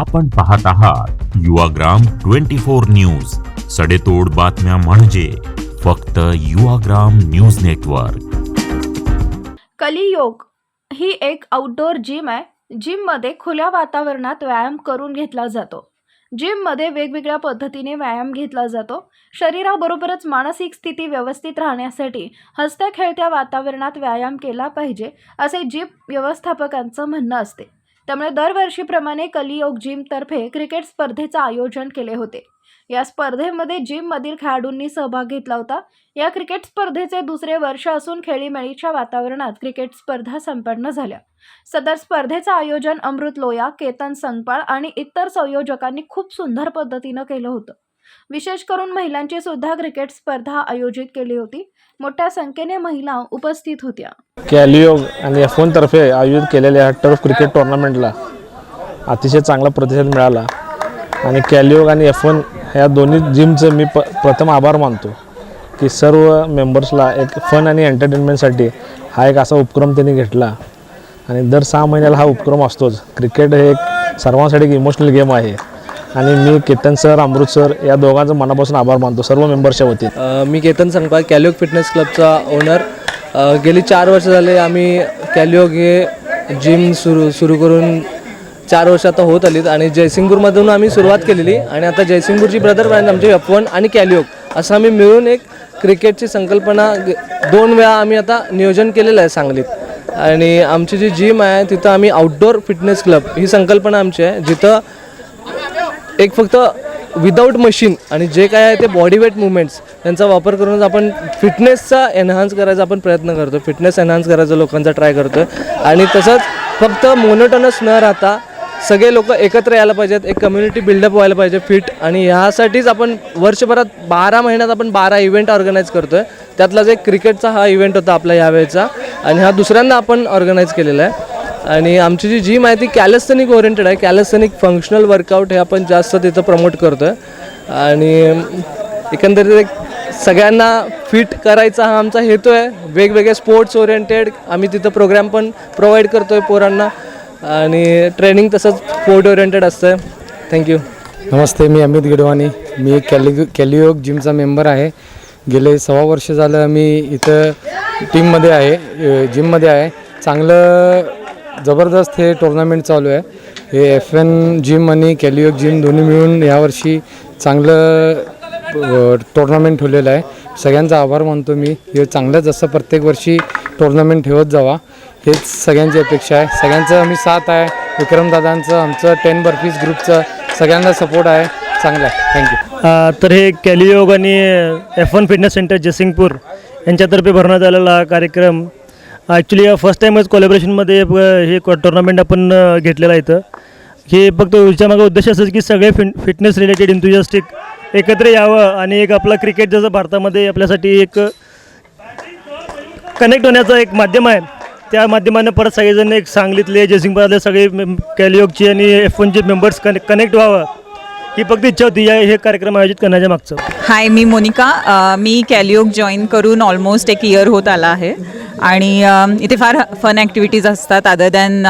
आपण पाहत आहात युवाग्राम ट्वेंटी फोर न्यूज. सडेतोड बातम्या म्हणजे फक्त युवाग्राम न्यूज नेटवर्क. कलियोग ही एक आउटडोअर जिम आहे. जिममध्ये खुल्या वातावरणात व्यायाम करून घेतला जातो. जिममध्ये वेगवेगळ्या पद्धतीने व्यायाम घेतला जातो. शरीराबरोबरच मानसिक स्थिती व्यवस्थित राहण्यासाठी हसत्या खेळत्या वातावरणात व्यायाम केला पाहिजे असे जिम व्यवस्थापकांचं म्हणणं असते. त्यामुळे दरवर्षीप्रमाणे कलियोग जिमतर्फे क्रिकेट स्पर्धेचं आयोजन केले होते. या स्पर्धेमध्ये जिममधील खेळाडूंनी सहभाग घेतला होता. या क्रिकेट स्पर्धेचे दुसरे वर्ष असून खेळीमेळीच्या वातावरणात क्रिकेट स्पर्धा संपन्न झाल्या. सदर स्पर्धेचं आयोजन अमृत लोया केतन संगपाळ आणि इतर संयोजकांनी खूप सुंदर पद्धतीनं केलं होतं. विशेष करून महिलांची सुद्धा क्रिकेट स्पर्धा आयोजित केली होती. मोठ्या संख्येने महिला उपस्थित होत्या. कॅलियोग आणि एफ तर्फे आयोजित केलेल्या टर्फ क्रिकेट टुर्नामेंटला अतिशय चांगला प्रतिसाद मिळाला. आणि कॅलियोग आणि एफ वन ह्या दोन्ही जिमचं मी प प्रथम आभार मानतो की सर्व मेंबर्सला एक फन आणि एंटरटेनमेंटसाठी हा एक असा उपक्रम त्यांनी घेतला. आणि दर सहा महिन्याला हा उपक्रम असतोच. क्रिकेट हे एक सर्वांसाठी एक इमोशनल गेम आहे. आणि मी केतन सर अमृत सर या दोघांचं मनापासून आभार मानतो सर्व मेंबर्सच्या वतीत मी केतन संगपाळ कॅलिओग फिटनेस क्लबचा ओनर गेली चार वर्ष झाले आम्ही कॅलिओग हे जिम सुरू सुरू करून चार वर्ष आता होत आलीत आणि जयसिंगपूरमधून आम्ही सुरुवात केलेली आणि आता जयसिंगपूरची ब्रदर ब्रँड आमची अपवन आणि कॅलिओग असं आम्ही मिळून एक क्रिकेटची संकल्पना दोन वेळा आम्ही आता नियोजन केलेलं आहे सांगलीत. आणि आमची जी जिम आहे तिथं आम्ही आउटडोअर फिटनेस क्लब ही संकल्पना आमची आहे. जिथं एक फक्त विदाऊट मशीन आणि जे काय आहे ते बॉडी वेट मुवमेंट्स यांचा वापर करूनच आपण फिटनेसचा एनहान्स करायचा आपण प्रयत्न करतो. फिटनेस एनहान्स करायचा लोकांचा ट्राय करतो आणि तसंच फक्त मोनोटनस न राहता सगळे लोक एकत्र यायला पाहिजेत एक कम्युनिटी बिल्डअप व्हायला पाहिजे फिट आणि ह्यासाठीच आपण वर्षभरात बारा महिन्यात आपण बारा इव्हेंट ऑर्गनाईज करतो आहे त्यातलाच एक क्रिकेटचा हा इव्हेंट होता आपला यावेळेचा. आणि हा दुसऱ्यांदा आपण ऑर्गनाईज केलेला आहे. आणि आमची जी जिम आहे ती कॅलेस्थनिक ओरिएंटेड आहे कॅलेस्थनिक फंक्शनल वर्कआउट हे आपण जास्त तिथं प्रमोट करतो आहे आणि एकंदरीत सगळ्यांना फिट करायचा हा आमचा हेतू आहे. वेगवेगळे स्पोर्ट्स ओरिएंटेड आम्ही तिथं प्रोग्राम पण प्रोव्हाइड करतो आहे पोरांना. आणि ट्रेनिंग तसंच स्पोर्ट ओरिएंटेड असतं थँक्यू नमस्ते मी अमित गिडवाणी. मी कॅलि कॅलियोग जिमचा मेंबर आहे. गेले सव्वा वर्ष झालं मी इथं टीममध्ये आहे जिममध्ये आहे. चांगलं जबरदस्त हे टुर्नामेंट चालू आहे. हे एफ एन जिम आणि कॅलियोग जिम दोन्ही मिळून यावर्षी चांगलं टुर्नामेंट ठेवलेलं आहे. सगळ्यांचा आभार मानतो मी. हे चांगलं जसं प्रत्येक वर्षी टुर्नामेंट ठेवत जावा. हेच सगळ्यांची अपेक्षा आहे. सगळ्यांचं आम्ही साथ आहे. विक्रमदादांचं आमचं टेन बर्फीज ग्रुपचं सगळ्यांना सपोर्ट आहे. चांगलं आहे. थँक्यू तर हे कॅलियोग आणि F one fitness centre Jaysingpur यांच्यातर्फे भरण्यात आलेला हा कार्यक्रम ॲक्च्युली फर्स्ट टाईमच कोलॅबरेशनमध्ये हे टुर्नामेंट आपण घेतलेलं आहे इथं. हे फक्त याच्यामागं उद्देश असं की सगळे फिट फिटनेस रिलेटेड इंथुजियास्टिक एकत्र यावं आणि एक आपला क्रिकेट जसं भारतामध्ये आपल्यासाठी एक कनेक्ट होण्याचं एक माध्यम आहे. त्या माध्यमाने परत सगळेजण एक सांगलीतले जयसिंगपुरातले सगळे कॅलियोगचे आणि एफ वनचे मेंबर्स कने कनेक्ट व्हावं. ही फक्त इच्छा होती. या हे कार्यक्रम आयोजित करण्याच्या मागचं. हाय मी मोनिका. मी कॅलियोग जॉईन करून ऑलमोस्ट एक इयर होत आला आहे. आणि इथे फार फन ॲक्टिव्हिटीज असतात अदर दॅन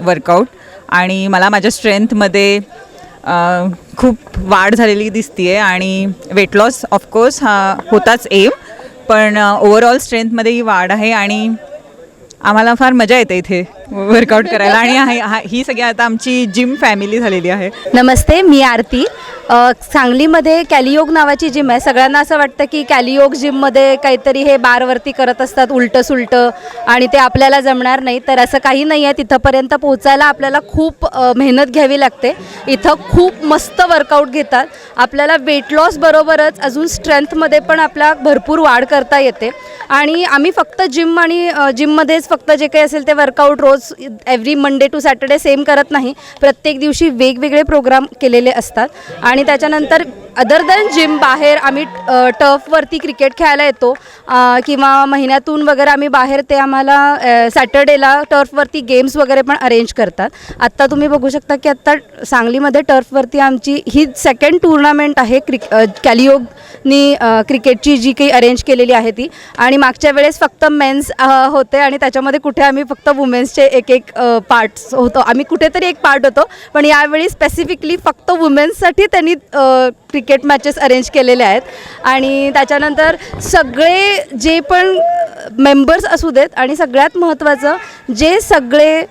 वर्कआउट आणि मला माझ्या स्ट्रेंथमध्ये खूप वाढ झालेली दिसते आहे आणि वेट लॉस ऑफकोर्स हा होताच एम पण ओव्हरऑल स्ट्रेंथमध्ये ही वाढ आहे. आणि आम्हाला फार मजा येते इथे वर्कआउट करायला. आणि हा- ही सगळी आता आमची जिम फॅमिली झालेली आहे. नमस्ते मी आरती. अ, सांगलीमध्ये कॅलियोग नावाची जिम आहे. सगळ्यांना असं वाटतं की कॅलियोग जिममध्ये काहीतरी हे बारवरती करत असतात उलटं सुलटं आणि ते आपल्याला जमणार नाही. तर असं काही नाही आहे तिथंपर्यंत पोहोचायला आपल्याला खूप अ, मेहनत घ्यावी लागते. इथं खूप मस्त वर्कआउट घेतात. आपल्याला वेट लॉस बरोबरच अजून स्ट्रेंथमध्ये पण आपला भरपूर वाढ करता येते. आणि आम्ही फक्त जिम आणि जिममध्येच फक्त जे काही असेल ते workout rose every Monday to Saturday same करत नाही. प्रत्येक दिवशी वेगवेगळे प्रोग्राम केलेले असतात. आणि त्याच्यानंतर अदर दॅन जिम बाहेर आम्ही टफवरती टर्फवरती क्रिकेट खेळायला येतो. किंवा महिन्यातून वगैरे आम्ही बाहेर ते आम्हाला सॅटर्डेला टर्फवरती गेम्स वगैरे पण अरेंज करतात. आत्ता तुम्ही बघू शकता की आत्ता सांगलीमध्ये टर्फवरती आमची ही सेकंड टुर्नामेंट आहे क्रिक कॅलिओगनी क्रिकेटची जी काही अरेंज केलेली आहे ती. आणि आणि मागच्या वेळेस फक्त मेन्स होते आणि त्याच्यामध्ये कुठे आम्ही फक्त वुमेन्सचे एक एक पार्ट्स होतो. आम्ही कुठेतरी एक पार्ट होतो. पण यावेळी स्पेसिफिकली फक्त वुमेन्ससाठी त्यांनी क्रिकेट मॅचेस अरेंज केलेले आहेत. आणि त्याच्यानंतर सगळे जे पण मेंबर्स असू देत आणि सगळ्यात महत्त्वाचं जे सगळे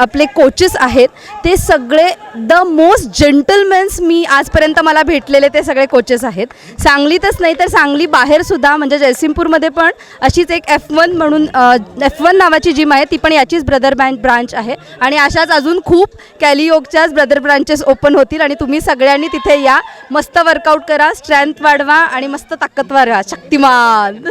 आपले कोचेस आहेत ते सगळे द मोस्ट जेंटलमेन्स मी आजपर्यंत मला भेटलेले ते सगळे कोचेस आहेत. सांगलीतच नाही तर सांगली बाहेरसुद्धा म्हणजे जयसिंगपूरमध्ये पण अशीच एक एफ वन म्हणून एफ वन नावाची जिम आहे ती पण याचीच ब्रदर बँड ब्रांच आहे. आणि अशाच अजून खूप कॅलियोगच्याच ब्रदर ब्रांचेस ओपन होतील आणि तुम्ही सगळ्यांनी तिथे या. मस्त वर्कआउट करा स्ट्रेंथ वाढवा आणि मस्त ताकदवार राहा शक्तिमान!